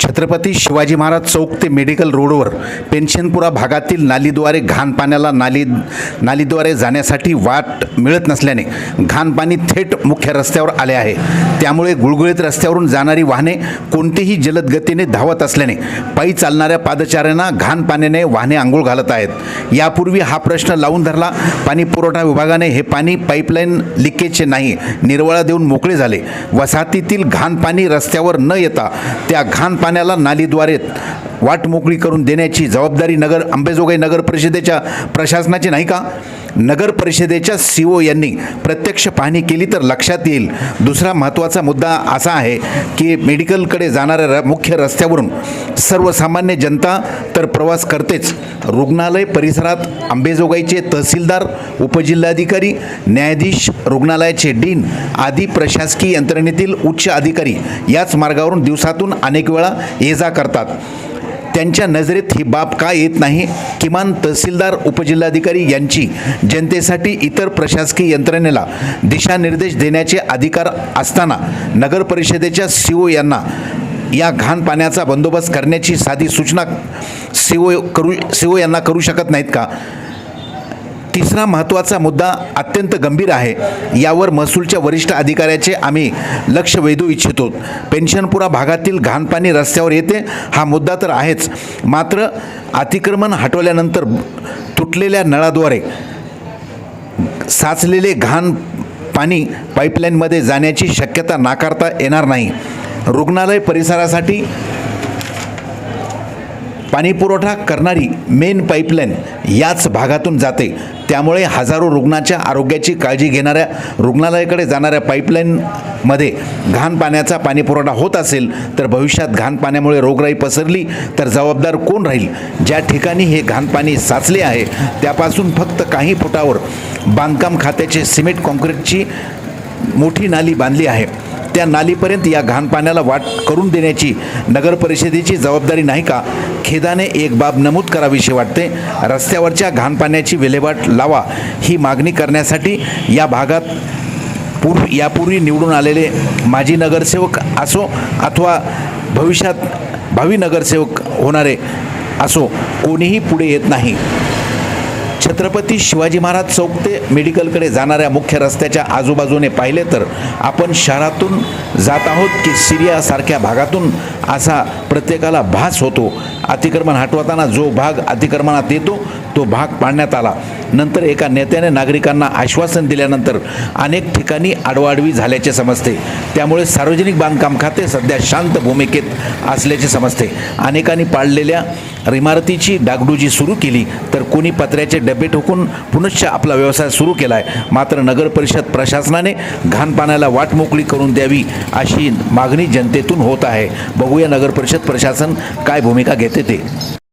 छत्रपती शिवाजी महाराज चौक ते मेडिकल रोडवर पेन्शनपुरा भागातील नालीद्वारे घाण पाण्याला नाली नालीद्वारे जाण्यासाठी वाट मिळत नसल्याने घाण पाणी थेट मुख्य रस्त्यावर आले आहे. त्यामुळे गुळगुळीत रस्त्यावरून जाणारी वाहने कोणतीही जलद गतीने धावत असल्याने पायी चालणाऱ्या पादचाऱ्यांना घाण पाण्याने वाहने आंघोळ घालत आहेत. यापूर्वी हा प्रश्न लावून धरला पाणी पुरवठा विभागाने हे पाणी पाईपलाईन लिकेजचे नाही निर्वळा देऊन मोकळे झाले. वसाहतीतील घाण पाणी रस्त्यावर न येता त्या घाण पाण्याला नालीद्वारे वाट मोकळी करून देण्याची जबाबदारी नगर अंबेजोगाई नगर परिषदेच्या प्रशासनाची नाही का? नगर परिषदेच्या सी ओ यांनी प्रत्यक्ष पाहणी केली तर लक्षात येईल. दुसरा महत्त्वाचा मुद्दा असा आहे की मेडिकलकडे जाणाऱ्या र मुख्य रस्त्यावरून सर्वसामान्य जनता तर प्रवास करतेच. रुग्णालय परिसरात आंबेजोगाईचे तहसीलदार उपजिल्हाधिकारी न्यायाधीश रुग्णालयाचे डीन आदी प्रशासकीय यंत्रणेतील उच्च अधिकारी याच मार्गावरून दिवसातून अनेक वेळा ये जा करतात. त्यांच्या नजरेत ही बाब का येत नाही? किमान तहसीलदार उपजिल्हाधिकारी यांची जनतेसाठी इतर प्रशासकीय यंत्रणेला दिशानिर्देश देण्याचे अधिकार असताना नगर परिषदेच्या सी ओ यांना या घाण पाण्याचा बंदोबस्त करण्याची साधी सूचना सीओ करू सीओ यांना करू शकत नाहीत का? तिसरा महत्त्वाचा मुद्दा अत्यंत गंभीर आहे. यावर महसूलच्या वरिष्ठ अधिकाऱ्याचे आम्ही लक्ष वेधू इच्छितो. पेन्शनपुरा भागातील घाणपाणी रस्त्यावर येते हा मुद्दा तर आहेच. मात्र अतिक्रमण हटवल्यानंतर तुटलेल्या नळाद्वारे साचलेले घाण पाणी पाईपलाईनमध्ये जाण्याची शक्यता नाकारता येणार नाही. रुग्णालय परिसरासाठी पाणीपुरवठा करणारी मेन पाईपलाईन याच भागातून जाते. त्यामुळे हजारो रुग्णाच्या आरोग्याची काळजी घेणाऱ्या रुग्णालयाकडे जाणाऱ्या पाईपलाईनमध्ये घाण पाण्याचा पाणीपुरवठा होत असेल तर भविष्यात घाण पाण्यामुळे रोगराई पसरली तर जबाबदार कोण राहील? ज्या ठिकाणी हे घाण पाणी साचले आहे त्यापासून फक्त काही फुटावर बांधकाम खात्याचे सिमेंट कॉन्क्रीटची मोठी नाली बांधली आहे. त्या नालीपर्यंत या घाण पाण्याला वाट करून देण्याची नगर परिषदेची जबाबदारी नाही का? खेदाने एक बाब नमूद करावीशी वाटते. रस्त्यावरच्या घाण पाण्याची विल्हेवाट लावा. ही मागणी करण्यासाठी या भागात पूर्व यापूर्वी निवडून आलेले माजी नगरसेवक असो अथवा भविष्यात भावी नगरसेवक होणारे असो कोणीही पुढे येत नाही. छत्रपती शिवाजी महाराज चौक ते मेडिकलकडे जाणाऱ्या मुख्य रस्त्याच्या आजूबाजूने पाहिले तर आपण शहरातून जात आहोत की सिरियासारख्या भागातून असा प्रत्येकाला भास होतो. अतिक्रमण हटवताना जो भाग अतिक्रमणात येतो तो भाग पाडण्यात आला. नंतर एका नेत्याने नागरिकांना आश्वासन दिल्यानंतर अनेक ठिकाणी आडवाडवी झाल्याचे समजते. त्यामुळे सार्वजनिक बांधकाम खाते सध्या शांत भूमिकेत असल्याचे समजते. अनेकांनी पाळलेल्या इमारतीची डागडुजी सुरू केली तर कोणी पत्र्याचे डबे ठोकून पुनश्च आपला व्यवसाय सुरू केला आहे मात्र नगर परिषद प्रशासनाने घाणपाण्याला वाट मोकळी करून द्यावी अशी मागणी जनतेतून होत आहे. बघूया नगर परिषद प्रशासन काय भूमिका घेते ते.